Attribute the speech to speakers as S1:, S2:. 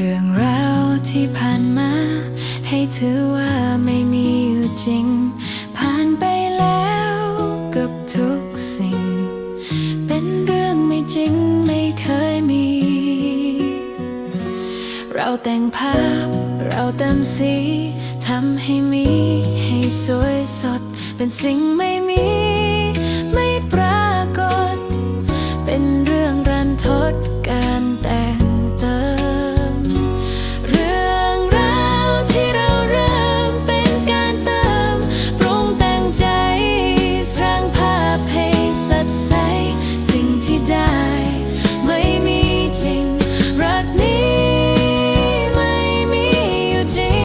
S1: เรื่องราวที่ผ่านมา ให้ถือว่าไม่มีอยู่จริง ผ่านไปแล้วกับทุกสิ่ง เป็นเรื่องไม่จริงไม่เคยมี เราแต่งภาพเราเติมสีทำให้มีให้สวยสด เป็นสิ่งไม่มี ไม่ปรากฏ เป็นเรื่องรันทดการแต่ง